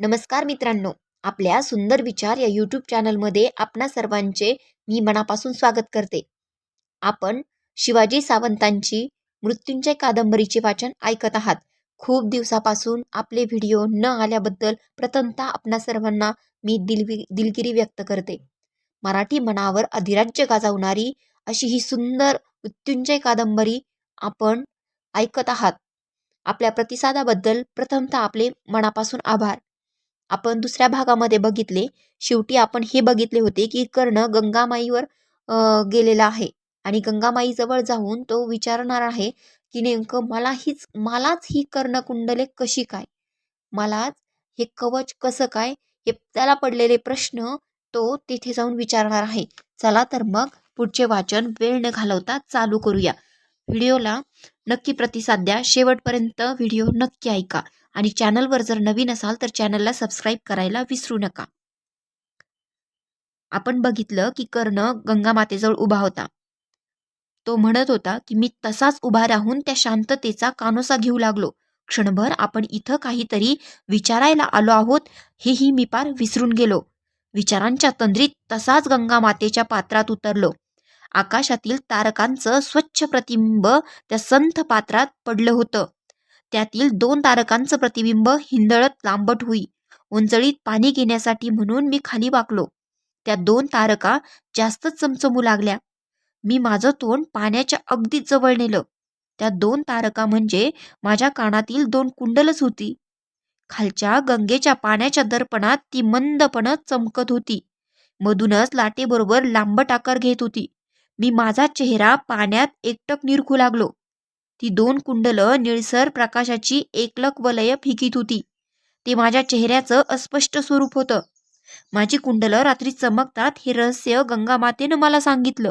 नमस्कार मित्रांनो. आपल्या सुंदर विचार या यूट्यूब चॅनलमध्ये आपणा सर्वांचे मी मनापासून स्वागत करते. आपण शिवाजी सावंतांची मृत्युंजय कादंबरीचे वाचन ऐकत आहात. खूप दिवसापासून आपले व्हिडिओ न आल्याबद्दल प्रथमतः आपणा सर्वांना मी दिलवि दिलगिरी व्यक्त करते. मराठी मनावर अधिराज्य गाजवणारी अशी ही सुंदर मृत्युंजय कादंबरी आपण ऐकत आहात. आपल्या प्रतिसादाबद्दल प्रथमतः आपले मनापासून आभार. आपण दुसऱ्या भागामध्ये बघितले शेवटी आपण हे बघितले होते की कर्ण गंगामाईवर गेलेला आहे. आणि गंगामाईजवळ जाऊन तो विचारणार आहे की नेमकं मला हीच मलाच ही कर्णकुंडले कशी काय? मलाच हे कवच कसं काय? हे त्याला पडलेले प्रश्न तो तिथे जाऊन विचारणार आहे. चला तर मग पुढचे वाचन वेळ न घालवता चालू करूया. व्हिडिओला नक्की प्रतिसाद द्या. शेवटपर्यंत व्हिडिओ नक्की ऐका. आणि चॅनलवर जर नवीन असाल तर चॅनलला सबस्क्राईब करायला विसरू नका. आपण बघितलं की कर्ण गंगामातेजवळ उभा होता. तो म्हणत होता की मी तसाच उभा राहून त्या शांततेचा कानोसा घेऊ लागलो. क्षणभर आपण इथं काहीतरी विचारायला आलो आहोत हेही मी पार विसरून गेलो. विचारांच्या तंद्रीत तसाच गंगामातेच्या पात्रात उतरलो. आकाशातील तारकांचं स्वच्छ प्रतिबिंब त्या संथ पात्रात पडलं होतं. त्यातील दोन तारकांचं प्रतिबिंब हिंदळत लांबट होई. उंचळीत पाणी घेण्यासाठी म्हणून मी खाली वाकलो. त्या दोन तारका जास्तच चमचमू लागल्या. मी माझं तोंड पाण्याच्या अगदी जवळ नेलं. त्या दोन तारका म्हणजे माझ्या कानातील दोन कुंडलच होती. खालच्या गंगेच्या पाण्याच्या दर्पणात ती मंदपणं चमकत होती. मधूनच लाटेबरोबर लांबट आकार घेत होती. मी माझा चेहरा पाण्यात एकटक निरखू लागलो. ती दोन कुंडलं निळसर प्रकाशाची एकलक वलय फिकीत होती. ते माझ्या चेहऱ्याचं अस्पष्ट स्वरूप होतं. माझी कुंडलं रात्री चमकतात हे रहस्य गंगामातेनं मला सांगितलं.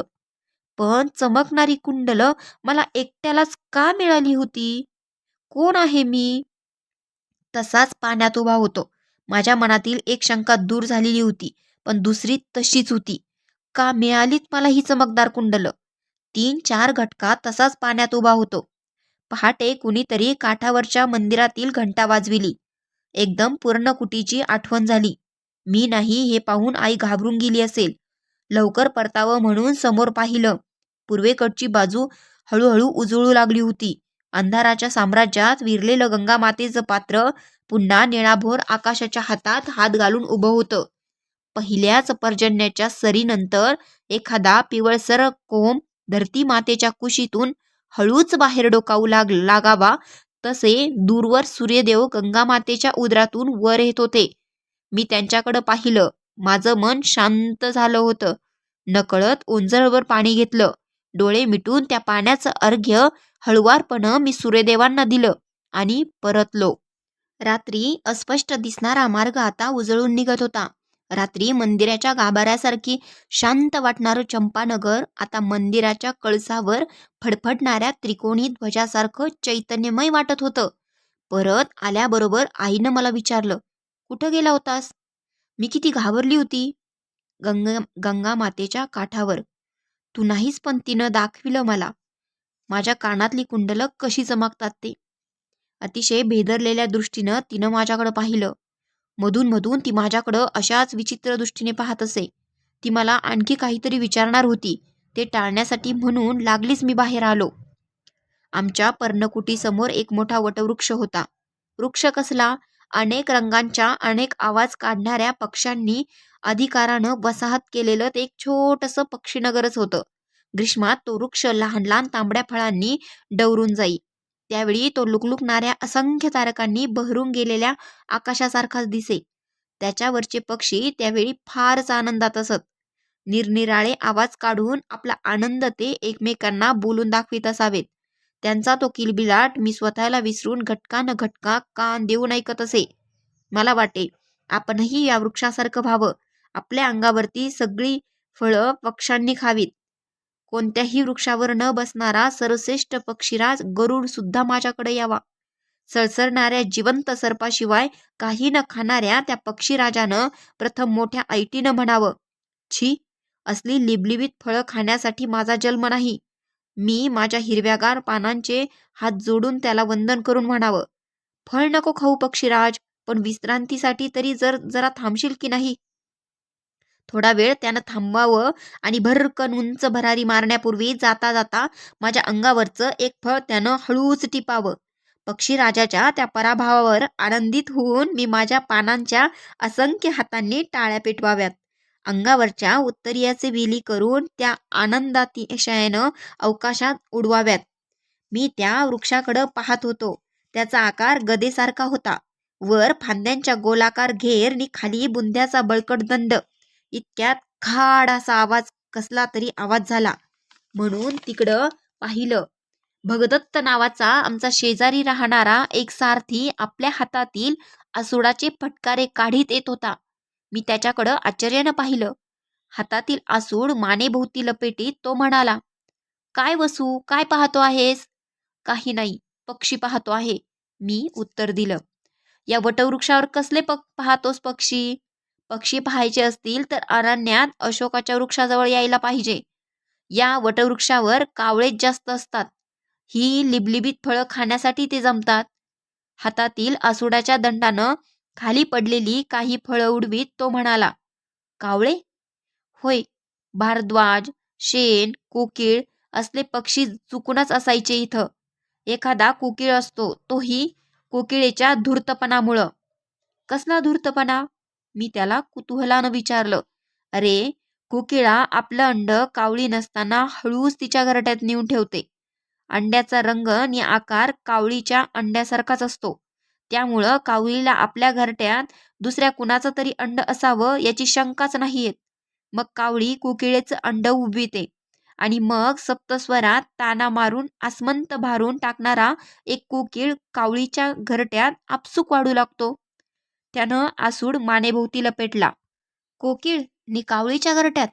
पण चमकणारी कुंडलं मला एकट्यालाच का मिळाली होती? कोण आहे मी? तसाच पाण्यात उभा होतो. माझ्या मनातील एक शंका दूर झालेली होती पण दुसरी तशीच होती. का मिळालीत मला ही चमकदार कुंडलं? तीन चार घटका तसाच पाण्यात उभा होतो. पहाटे कुणीतरी काठावरच्या मंदिरातील घंटा वाजविली. एकदम पूर्णकुटीची आठवण झाली. मी नाही हे पाहून आई घाबरून गेली असेल. लवकर परतावं म्हणून समोर पाहिलं. पूर्वेकडची बाजू हळूहळू उजळू लागली होती. अंधाराच्या साम्राज्यात विरलेलं गंगामातेचं पात्र पुन्हा निळाभोर आकाशाच्या हातात हात घालून उभं होतं. पहिल्याच पर्जन्याच्या सरीनंतर एखादा पिवळसर कोंब धरती मातेच्या कुशीतून हळूच बाहेर डोकावू लाग लागावा. तसे दूरवर सूर्यदेव गंगामातेच्या उदरातून वर येत होते. मी त्यांच्याकडं पाहिलं. माझं मन शांत झालं होतं. नकळत ओंजळवर पाणी घेतलं. डोळे मिटून त्या पाण्याचं अर्घ्य हळुवारपणं मी सूर्यदेवांना दिलं आणि परतलो. रात्री अस्पष्ट दिसणारा मार्ग आता उजळून निघत होता. रात्री मंदिराच्या गाभाऱ्यासारखी शांत वाटणारं चंपानगर आता मंदिराच्या कळसावर फडफडणाऱ्या त्रिकोणी ध्वजासारखं चैतन्यमय वाटत होतं. परत आल्याबरोबर आईनं मला विचारलं कुठं गेला होतास? मी किती घाबरली होती. गंगा गंगा मातेच्या काठावर. तू नाहीस पण तिनं दाखविलं मला. माझ्या कानातली कुंडलं कशी चमकतात ते? अतिशय भेदरलेल्या दृष्टीनं तिनं माझ्याकडं पाहिलं. मधून मधून ती माझ्याकडं अशाच विचित्र दृष्टीने पाहत असे. ती मला आणखी काहीतरी विचारणार होती. ते टाळण्यासाठी म्हणून लागलीच मी बाहेर आलो. आमच्या पर्णकुटीसमोर एक मोठा वटवृक्ष होता. वृक्ष कसला? अनेक रंगांच्या अनेक आवाज काढणाऱ्या पक्ष्यांनी अधिकारानं वसाहत केलेलं ते एक छोटंसं पक्षीनगरच होतं. ग्रीष्मात तो वृक्ष लहान लहान तांबड्या फळांनी डवरून जाई. त्यावेळी तो लुकलुकणाऱ्या असंख्य तारकांनी बहरून गेलेल्या आकाशासारखाच दिसे. त्याच्यावरचे पक्षी त्यावेळी फारच आनंदात असत. निरनिराळे आवाज काढून आपला आनंद ते एकमेकांना बोलून दाखवित असावेत. त्यांचा तो किलबिलाट मी स्वतःला विसरून घटका न घटका कान देऊन ऐकत असे. मला वाटे आपणही या वृक्षासारखं व्हावं. आपल्या अंगावरती सगळी फळं पक्ष्यांनी खावीत. कोणत्याही वृक्षावर न बसणारा सर्वश्रेष्ठ पक्षीराज गरुड सुद्धा माझ्याकडे यावा. सळसळणाऱ्या जिवंत सर्पाशिवाय काही न खाणाऱ्या त्या पक्षीराजानं प्रथम मोठ्या ऐटीनं म्हणावं छी असली लिबलिबीत फळं खाण्यासाठी माझा जन्म नाही. मी माझ्या हिरव्यागार पानांचे हात जोडून त्याला वंदन करून म्हणावं फळ नको खाऊ पक्षीराज पण विश्रांतीसाठी तरी जर जरा थांबशील की नाही? थोडा वेळ त्यानं थांबवावं आणि भरकन उंच भरारी मारण्यापूर्वी जाता जाता माझ्या अंगावरचं एक फळ त्यानं हळूच टिपावं. पक्षी राजाच्या त्या पराभवावर आनंदित होऊन मी माझ्या पानांच्या असंख्य हातांनी टाळ्या पेटवाव्यात. अंगावरच्या उत्तरीयाचे विली करून त्या आनंदातिशयानं अवकाशात उडवाव्यात. मी त्या वृक्षाकडं पाहत होतो. त्याचा आकार गदेसारखा होता. वर फांद्यांच्या गोलाकार घेर आणि खाली बुंद्याचा बळकट दंड. इतक्यात खाड असा आवाज कसला तरी आवाज झाला. म्हणून तिकडं पाहिलं. भगदत्त नावाचा आमचा शेजारी राहणारा एक सारथी आपल्या हातातील आसुडाचे फटकारे काढीत येत होता. मी त्याच्याकडं आश्चर्यानं पाहिलं. हातातील आसूड मानेभोवती लपेटीत तो म्हणाला काय वसू काय पाहतो आहेस? काही नाही पक्षी पाहतो आहे. मी उत्तर दिलं या वटवृक्षावर कसले पक पाहतोस पक्षी? पक्षी पाहायचे असतील तर अरण्यात अशोकाच्या वृक्षाजवळ यायला पाहिजे. या वटवृक्षावर कावळेच जास्त असतात. ही लिबलिबीत फळं खाण्यासाठी ते जमतात. हातातील आसुडाच्या दंडानं खाली पडलेली काही फळं उडवीत तो म्हणाला कावळे? होय. भारद्वाज शेण कोकिळ असले पक्षी चुकूनच असायचे इथं. एखादा कोकिळ असतो तोही कोकिळेच्या धूर्तपणामुळं. कसला धूर्तपणा? मी त्याला कुतूहलानं विचारलं अरे कोकिळा आपलं अंड कावळी नसताना हळूच तिच्या घरट्यात नेऊन ठेवते. अंड्याचा रंग आणि आकार कावळीच्या अंड्यासारखाच असतो. त्यामुळं कावळीला आपल्या घरट्यात दुसऱ्या कुणाचं तरी अंड असावं याची शंकाच नाही येत मग कावळी कोकिळेचं अंड उभीते आणि मग सप्तस्वरात ताना मारून आसमंत भारून टाकणारा एक कोकिळ कावळीच्या घरट्यात आपसूक वाढू लागतो. त्यानं आसूड मानेभोवती लपेटला. कोकिळ नि कावळीच्या घरट्यात?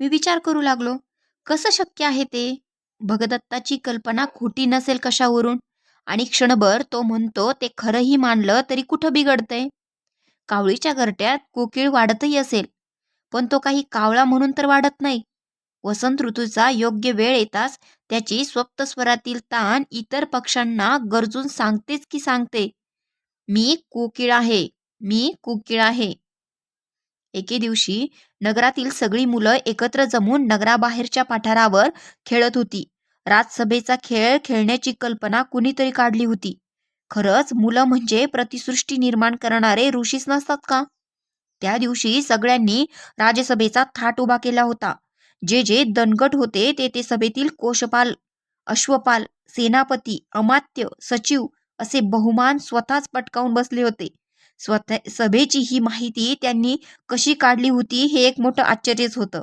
मी विचार करू लागलो. कसं शक्य आहे ते? भगदत्ताची कल्पना खोटी नसेल कशावरून? आणि क्षणभर तो म्हणतो ते खरंही मानलं तरी कुठं बिघडतंय? कावळीच्या घरट्यात कोकिळ वाढतही असेल. पण तो काही कावळा म्हणून तर वाढत नाही. वसंत ऋतूचा योग्य वेळ येताच त्याची स्वप्तस्वरातील ताण इतर पक्ष्यांना गरजून सांगतेच की सांगते. मी कोकिळ आहे. मी कुकीळ आहे. एके दिवशी नगरातील सगळी मुलं एकत्र जमून नगराबाहेरच्या पठारावर खेळत होती. राजसभेचा खेळ खेळण्याची कल्पना कुणीतरी काढली होती. खरंच मुलं म्हणजे प्रतिसृष्टी निर्माण करणारे ऋषीच नसतात का? त्या दिवशी सगळ्यांनी राजसभेचा थाट उभा केला होता. जे जे दणगट होते ते ते सभेतील कोशपाल अश्वपाल सेनापती अमात्य सचिव असे बहुमान स्वतःच पटकावून बसले होते. स्वतः सभेची ही माहिती त्यांनी कशी काढली होती हे एक मोठं आश्चर्यच होतं.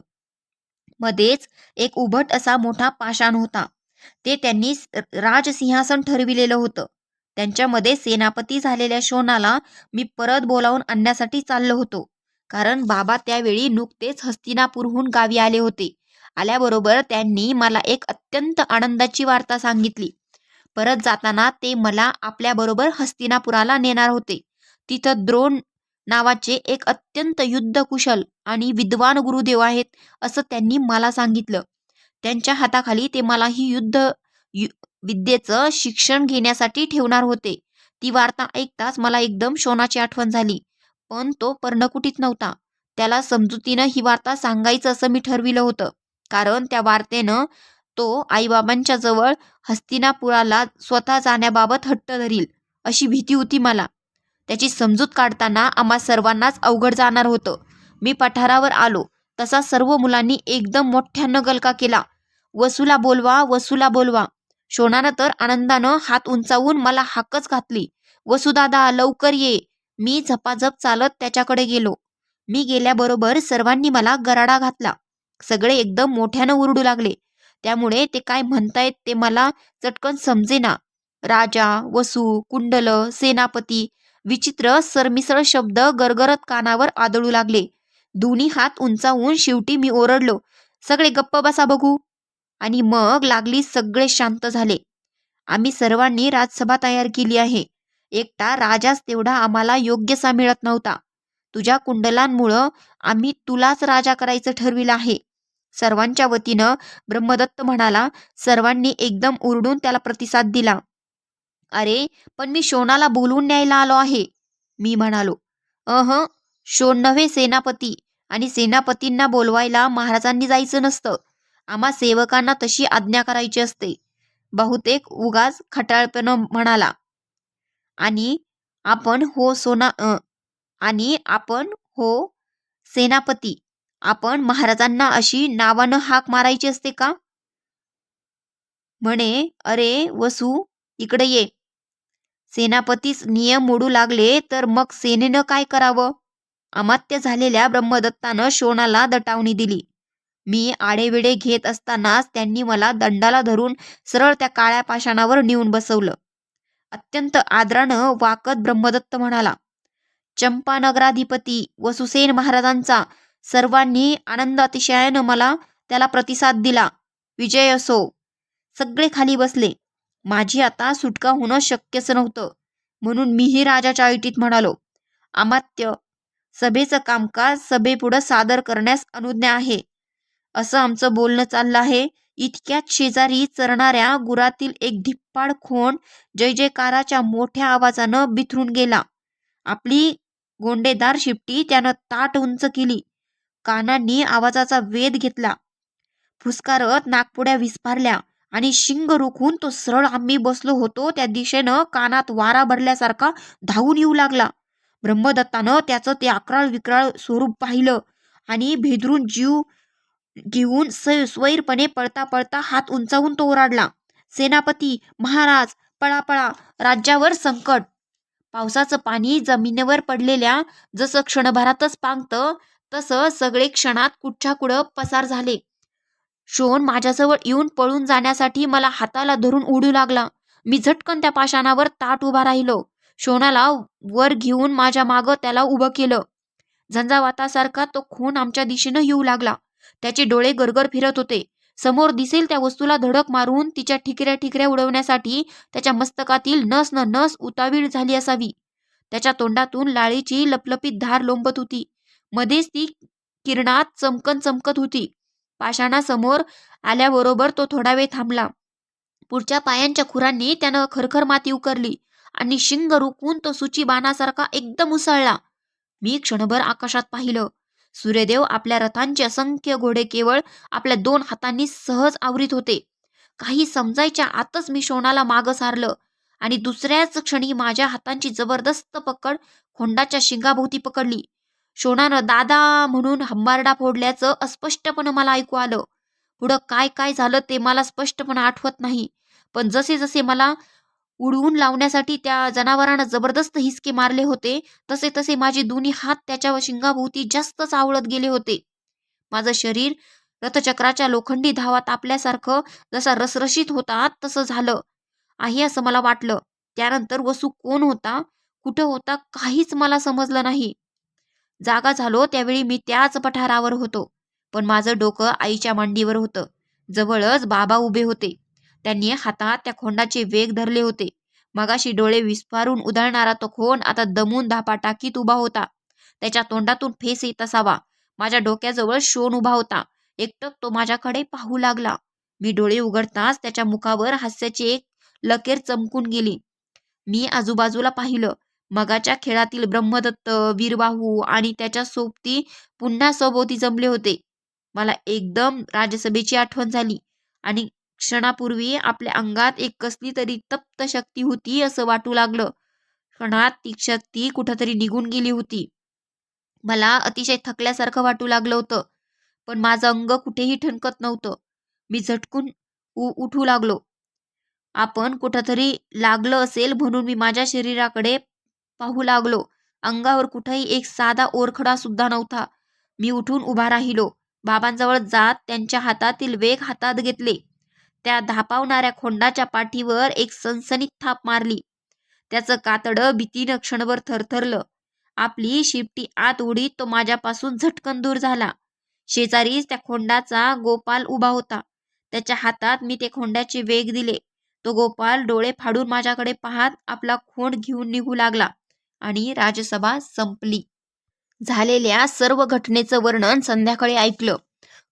मध्येच एक उभट असा मोठा पाषाण होता. ते त्यांनी राजसिंहासन ठरविलेलं होतं. त्यांच्यामध्ये सेनापती झालेल्या शोनाला मी परत बोलावून आणण्यासाठी चाललो होतो. कारण बाबा त्यावेळी नुकतेच हस्तिनापूरहून गावी आले होते. आल्याबरोबर त्यांनी मला एक अत्यंत आनंदाची वार्ता सांगितली. परत जाताना ते मला आपल्याबरोबर हस्तिनापुराला नेणार होते. तिथं द्रोण नावाचे एक अत्यंत युद्धकुशल आणि विद्वान गुरुदेव आहेत असं त्यांनी मला सांगितलं. त्यांच्या हाताखाली ते मला ही युद्ध यु विद्येचं शिक्षण घेण्यासाठी ठेवणार होते. ती वार्ता ऐकताच मला एकदम शोनाची आठवण झाली. पण तो पर्णकुटीत नव्हता. त्याला समजुतीनं ही वार्ता सांगायचं असं मी ठरविलं होतं. कारण त्या वार्तेनं तो आईबाबांच्या जवळ हस्तिनापुराला स्वतः जाण्याबाबत हट्ट धरील अशी भीती होती मला. त्याची समजूत काढताना आम्हा सर्वांनाच अवघड जाणार होतं. मी पठारावर आलो. तसा सर्व मुलांनी एकदम मोठ्यानं गलका केला. वसूला बोलवा वसूला बोलवा. शोनानं तर आनंदानं हात उंचावून मला हाकच घातली. वसुदादा लवकर ये. मी झपाझप चालत त्याच्याकडे गेलो. मी गेल्याबरोबर सर्वांनी मला गराडा घातला. सगळे एकदम मोठ्यानं उरडू लागले. त्यामुळे ते काय म्हणतायत ते मला चटकन समजेना. राजा वसू कुंडल सेनापती विचित्र सरमिसळ शब्द गरगरत कानावर आदळू लागले. दोन्ही हात उंचावून शेवटी मी ओरडलो सगळे गप्प बसा बघू. आणि मग लागली सगळे शांत झाले. आम्ही सर्वांनी राजसभा तयार केली आहे. एकटा राजाच तेवढा आम्हाला योग्यसा मिळत नव्हता. तुझ्या कुंडलांमुळं आम्ही तुलाच राजा करायचं ठरविलं आहे. सर्वांच्या वतीनं ब्रह्मदत्त म्हणाला सर्वांनी एकदम उरडून त्याला प्रतिसाद दिला. अरे पण मी शोनाला बोलून न्यायला आलो आहे. मी म्हणालो अह शोण नव्हे सेनापती आणि सेनापतींना बोलवायला महाराजांनी जायचं नसतं. आम्हा सेवकांना तशी आज्ञा करायची असते. बहुतेक उगाच खटाळपणं म्हणाला. आणि आपण हो सोना आणि आपण हो सेनापती आपण महाराजांना अशी नावानं हाक मारायची असते का? म्हणे अरे वसू इकडे ये. सेनापतीस नियम मोडू लागले तर मग सेनेनं काय करावं? अमात्य झालेल्या ब्रह्मदत्तानं शोणाला दटावणी दिली. मी आडेविडे घेत असतानाच त्यांनी मला दंडाला धरून सरळ त्या काळ्या पाषाणावर नेऊन बसवलं. अत्यंत आदरानं वाकत ब्रह्मदत्त म्हणाला चंपानगराधिपती वसुसेन महाराजांचा सर्वांनी आनंद अतिशयानं मला त्याला प्रतिसाद दिला. विजय असो. सगळे खाली बसले. माझी आता सुटका होणं शक्यच नव्हतं. म्हणून मीही राजाच्या ऐटीत म्हणालो अमात्य सभेचं कामकाज सभेपुढं सादर करण्यास अनुज्ञा आहे. असं आमचं बोलणं चाललं आहे. इतक्यात शेजारी चरणाऱ्या गुरातील एक धिप्पाड खोंड जय जयकाराच्या मोठ्या आवाजानं बिथरून गेला. आपली गोंडेदार शिपटी त्यानं ताट उंच केली. कानांनी आवाजाचा वेध घेतला. फुसकारत नागपुड्या विस्फारल्या आणि शिंग रोखून तो सरळ आम्ही बसलो होतो त्या दिशेनं कानात वारा भरल्यासारखा धावून येऊ लागला. ब्रह्मदत्तानं त्याचं ते अकराळ विक्राळ स्वरूप पाहिलं आणि भेदरून जीव घेऊन स्वैरपणे पळता पळता हात उंचावून तो ओराडला सेनापती महाराज पळा पळा राज्यावर संकट. पावसाचं पाणी जमिनीवर पडलेल्या जसं क्षणभरातच पांगतं तसं सगळे क्षणात कुठच्या कुठं पसार झाले. शोन माझ्याजवळ येऊन पळून जाण्यासाठी मला हाताला धरून उडू लागला. मी झटकन त्या पाषाणावर ताट उभा राहिलो. शोनाला वर घेऊन माझ्या मागं त्याला उभं केलं. झंझावातासारखा तो खून आमच्या दिशेनं येऊ लागला. त्याचे डोळे गरगर फिरत होते. समोर दिसेल त्या वस्तूला धडक मारून तिच्या ठिकऱ्या ठिकऱ्या उडवण्यासाठी त्याच्या मस्तकातील नस न नस उतावीळ झाली असावी. त्याच्या तोंडातून लाळीची लपलपीत धार लोंबत होती. मध्येच ती किरणात चमकन चमकत होती. पाषाणासमोर आल्याबरोबर तो थोडा वेळ थांबला. पुढच्या पायांच्या खुरांनी त्यानं खरखर माती उकरली आणि शिंग रुकून तो सुची बाणासारखा एकदम उसळला. मी क्षणभर आकाशात पाहिलं. सूर्यदेव आपल्या रथांचे असंख्य घोडे केवळ आपल्या दोन हातांनी सहज आवरीत होते. काही समजायच्या आतच मी शोणाला मागं सारलं आणि दुसऱ्याच क्षणी माझ्या हातांची जबरदस्त पकड खोंडाच्या शिंगाभोवती पकडली. शोणानं दादा म्हणून हंबारडा फोडल्याचं अस्पष्टपणे मला ऐकू आलं. पुढं काय काय झालं ते मला स्पष्टपणे आठवत नाही. पण जसे जसे मला उडवून लावण्यासाठी त्या जनावरानं जबरदस्त हिसके मारले होते तसे तसे माझे दोन्ही हात त्याच्या शिंगाभोवती जास्तच चावळत गेले होते. माझं शरीर रथचक्राच्या लोखंडी धावात आपल्यासारखं जसा रसरशीत होता तसं झालं. आहे असं मला वाटलं. त्यानंतर वसू कोण होता कुठं होता काहीच मला समजलं नाही. जागा झालो त्यावेळी मी त्याच पठारावर होतो. पण माझं डोकं आईच्या मांडीवर होतं. जवळच बाबा उभे होते. त्यांनी हातात त्या खोंडाचे वेग धरले होते. मगाशी डोळे विस्फारून उधळणारा तो खोंड आता दमून धापा टाकीत उभा होता. त्याच्या तोंडातून फेस येत असावा. माझ्या डोक्याजवळ शोन उभा होता. एकटक तो माझ्याकडे पाहू लागला. मी डोळे उघडताच त्याच्या मुखावर हास्याची एक लकेर चमकून गेली. मी आजूबाजूला पाहिलं. मगाच्या खेळातील ब्रह्मदत्त वीरबाहू आणि त्याच्या सोबती पुन्हा सभोवती जमले होते. मला एकदम राजसभेची आठवण झाली आणि क्षणापूर्वी आपल्या अंगात एक कसली तरी तप्त शक्ती होती असं वाटू लागलं. क्षणात ती शक्ती कुठंतरी निघून गेली होती. मला अतिशय थकल्यासारखं वाटू लागलं होतं पण माझं अंग कुठेही ठणकत नव्हतं. मी झटकून उ उठू लागलो. आपण कुठंतरी लागलं असेल म्हणून मी माझ्या शरीराकडे पाहू लागलो. अंगावर कुठेही एक साधा ओरखडा सुद्धा नव्हता. मी उठून उभा राहिलो. बाबांजवळ जात त्यांच्या हातातील वेग हातात घेतले. त्या धापावणाऱ्या खोंडाच्या पाठीवर एक सनसनीत थाप मारली. त्याचं कातडं भीतीनं क्षणभर थरथरलं. आपली शिपटी आत उडीत तो माझ्यापासून झटकन दूर झाला. शेजारीच त्या खोंडाचा गोपाल उभा होता. त्याच्या हातात मी ते खोंडाचे वेग दिले. तो गोपाल डोळे फाडून माझ्याकडे पाहत आपला खोंड घेऊन निघू लागला. आणि राजसभा संपली. झालेल्या सर्व घटनेचं वर्णन संध्याकाळी ऐकलं.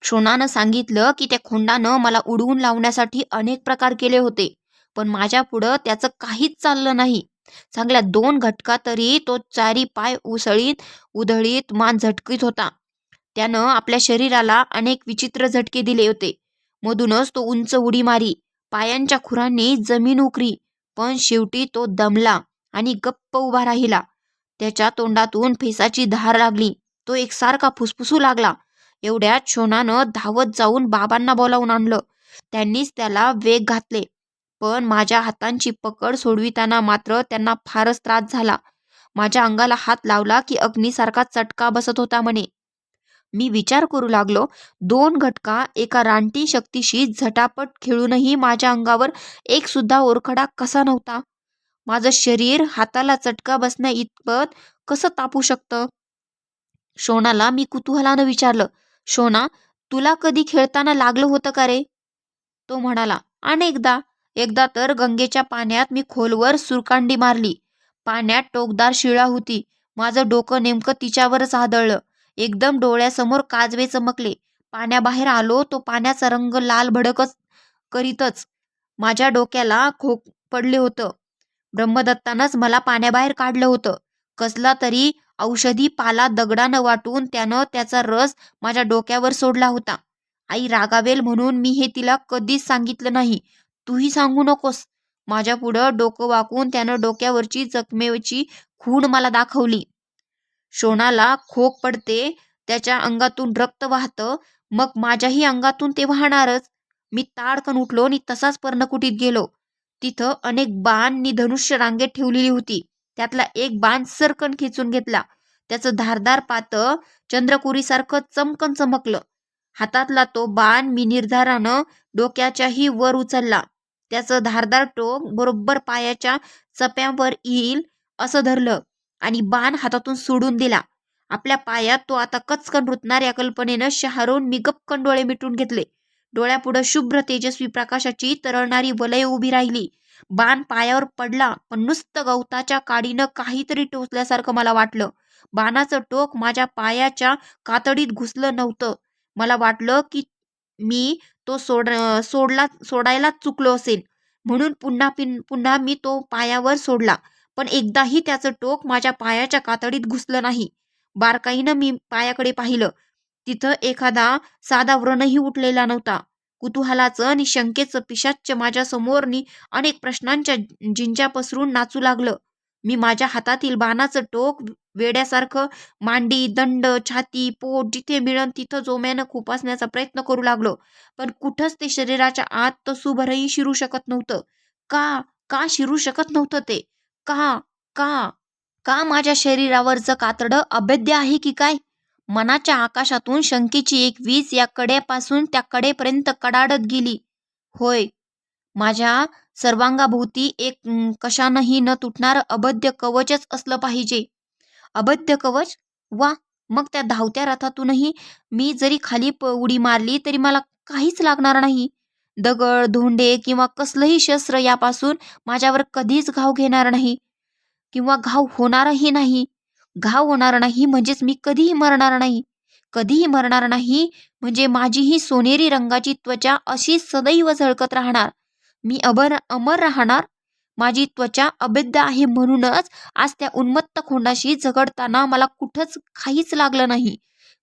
क्षोणानं सांगितलं की त्या खोंडानं मला उडवून लावण्यासाठी अनेक प्रकार केले होते पण माझ्या पुढं त्याचं काहीच चाललं नाही. चांगल्या दोन घटका तरी तो चारी पाय उसळीत उधळीत मान झटकीत होता. त्यानं आपल्या शरीराला अनेक विचित्र झटके दिले होते. मधूनच तो उंच उडी मारी पायांच्या खुरांनी जमीन उकरी पण शेवटी तो दमला. आणि गप्प उभा राहिला. त्याच्या तोंडातून फेसाची धार लागली. तो एकसारखा फुसफुसू लागला. एवढ्यात शोनानं धावत जाऊन बाबांना बोलावून आणलं. त्यांनीच त्याला वेग घातले. पण माझ्या हातांची पकड सोडविताना मात्र त्यांना फारच त्रास झाला. माझ्या अंगाला हात लावला की अग्नीसारखा चटका बसत होता म्हणे. मी विचार करू लागलो. दोन घटका एका रानटी शक्तीशी झटापट खेळूनही माझ्या अंगावर एक सुद्धा ओरखडा कसा नव्हता. माझं शरीर हाताला चटका बसण्या इतपत कसं तापू शकतं? शोनाला मी कुतूहलानं विचारलं शोना तुला कधी खेळताना लागलं होतं का रे? तो म्हणाला अनेकदा. एकदा तर गंगेच्या पाण्यात मी खोलवर सुरकांडी मारली. पाण्यात टोकदार शिळा होती. माझं डोकं नेमकं तिच्यावरच आदळलं. एकदम डोळ्यासमोर काजवे चमकले. पाण्याबाहेर आलो तो पाण्याचा रंग लाल भडकच करीतच. माझ्या डोक्याला खोक पडले होतं. ब्रह्मदत्तानंच मला पाण्याबाहेर काढलं होतं. कसला तरी औषधी पाला दगडानं वाटून त्यानं त्याचा रस माझ्या डोक्यावर सोडला होता. आई रागावेल म्हणून मी हे तिला कधीच सांगितलं नाही. तूही सांगू नकोस. माझ्या पुढं डोकं वाकून त्यानं डोक्यावरची जखमेची खूण मला दाखवली. शोणाला खोक पडते त्याच्या अंगातून रक्त वाहतं मग माझ्याही अंगातून ते वाहणारच. मी ताडकन उठलो आणि तसाच पर्णकुटीत गेलो. तिथं अनेक बाण नि धनुष्य रांगेत ठेवलेली होती. त्यातला एक बाण सरकन खेचून घेतला. त्याचं धारदार पात चंद्रकुरीसारखं चमकन चमकलं. हातातला तो बाण मी निर्धारानं डोक्याच्याही वर उचलला. त्याचं धारदार टोक बरोबर पायाच्या चप्यावर येईल असं धरलं आणि बाण हातातून सोडून दिला. आपल्या पायात तो आता कचकन रुतणाऱ्या कल्पनेनं शहारून मी गपकन डोळे मिटून घेतले. डोळ्यापुढं शुभ्र तेजस्वी प्रकाशाची तरळणारी वलय उभी राहिली. बाण पायावर पडला पण नुसतं गवताच्या काडीनं काहीतरी टोचल्यासारखं मला वाटलं. बाणाचं टोक माझ्या पायाच्या कातडीत घुसलं नव्हतं. मला वाटलं की मी तो सोड सोडला सोडायला चुकलो असेल. म्हणून पुन्हा पिन पुन्हा मी तो पायावर सोडला पण एकदाही त्याचं टोक माझ्या पायाच्या कातडीत घुसलं नाही. बारकाईनं मी पायाकडे पाहिलं. तिथं एखादा साधा व्रणही उठलेला नव्हता. कुतूहलाचं आणि शंकेचं पिशाच्च माझ्या समोरनी अनेक प्रश्नांच्या जिंज्या पसरून नाचू लागलं. मी माझ्या हातातील बाणाचं टोक वेड्यासारखं मांडी दंड छाती पोट जिथे मिळन तिथं जोम्यानं खुपासण्याचा प्रयत्न करू लागलो. पण कुठंच ते शरीराच्या आत तर सुभरही शिरू शकत नव्हतं. का? का शिरू शकत नव्हतं ते? का? का? का माझ्या शरीरावरचं कातडं अभेद्य आहे की काय? मनाच्या आकाशातून शंकेची एक वीज या कड्यापासून त्या कडेपर्यंत कडाडत गेली. होय माझ्या सर्वांगाभोवती एक कशानंही न तुटणारं अबद्ध कवचच असलं पाहिजे. अबद्ध कवच? वा मग त्या धावत्या रथातूनही मी जरी खाली प उडी मारली तरी मला काहीच लागणार नाही. दगड धोंडे किंवा कसलंही शस्त्र यापासून माझ्यावर कधीच घाव घेणार नाही. किंवा घाव होणारही नाही. घाव होणार नाही म्हणजेच मी कधीही मरणार नाही. कधीही मरणार नाही म्हणजे माझी ही सोनेरी रंगाची त्वचा अशी सदैव झळकत राहणार. मी अबर अमर राहणार. माझी त्वचा अभेद्य आहे म्हणूनच आज त्या उन्मत्त खोंडाशी झगडताना मला कुठंच काहीच लागलं नाही.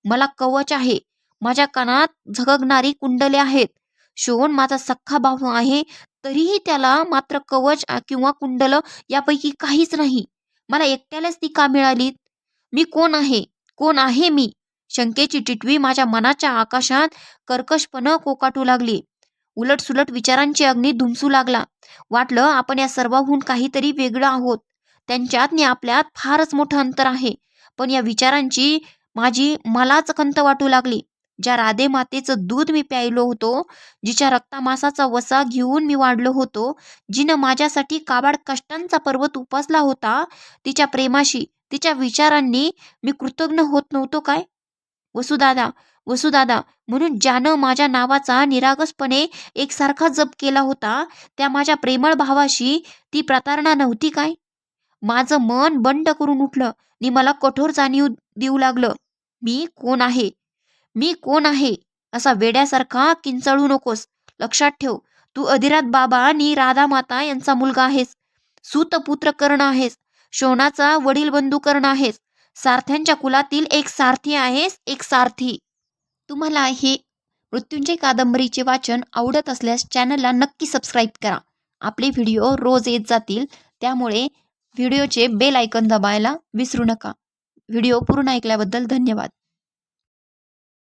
मला कवच आहे. माझ्या कानात झगगणारी कुंडले आहेत. शोन माझा सख्खा भाऊ आहे तरीही त्याला मात्र कवच किंवा कुंडल यापैकी काहीच नाही. मला एकट्यालाच ती का मिळाली? मी कोण आहे? कोण आहे मी? शंकेची टिटवी माझ्या मनाच्या आकाशात कर्कशपणं कोकाटू लागली. उलटसुलट विचारांची अग्नी धुमसू लागला. वाटलं आपण या सर्वाहून काहीतरी वेगळं आहोत. त्यांच्यात आणि आपल्यात फारच मोठं अंतर आहे. पण या विचारांची माझी मलाच खंत वाटू लागली. ज्या राधे मातेचं दूध मी प्यायलो होतो जिच्या रक्तामासाचा वसा घेऊन मी वाढलो होतो जिनं माझ्यासाठी काबाड कष्टांचा पर्वत उपासला होता तिच्या प्रेमाशी तिच्या विचारांनी मी कृतज्ञ होत नव्हतो काय? वसुदादा वसुदादा म्हणून ज्यानं माझ्या नावाचा निरागसपणे एकसारखा जप केला होता त्या माझ्या प्रेमळ भावाशी ती प्रतारणा नव्हती काय? माझं मन बंड करून उठलं. आणि मला कठोर जाणीव देऊ लागलं. मी कोण आहे? मी कोण आहे? असा वेड्यासारखा किंचळू नकोस. लक्षात ठेव तू अधिरात बाबा आणि राधा माता यांचा मुलगा आहेस. सूतपुत्र कर्ण आहेस. शोणाचा वडील बंधू कर्ण आहेस. सारथ्यांच्या कुलातील एक सारथी आहेस एक सारथी. तुम्हाला हे मृत्युंजय कादंबरीचे वाचन आवडत असल्यास चॅनलला नक्की सबस्क्राईब करा. आपले व्हिडिओ रोज येत जातील त्यामुळे व्हिडिओचे बेल आयकन दबायला विसरू नका. व्हिडिओ पूर्ण ऐकल्याबद्दल धन्यवाद.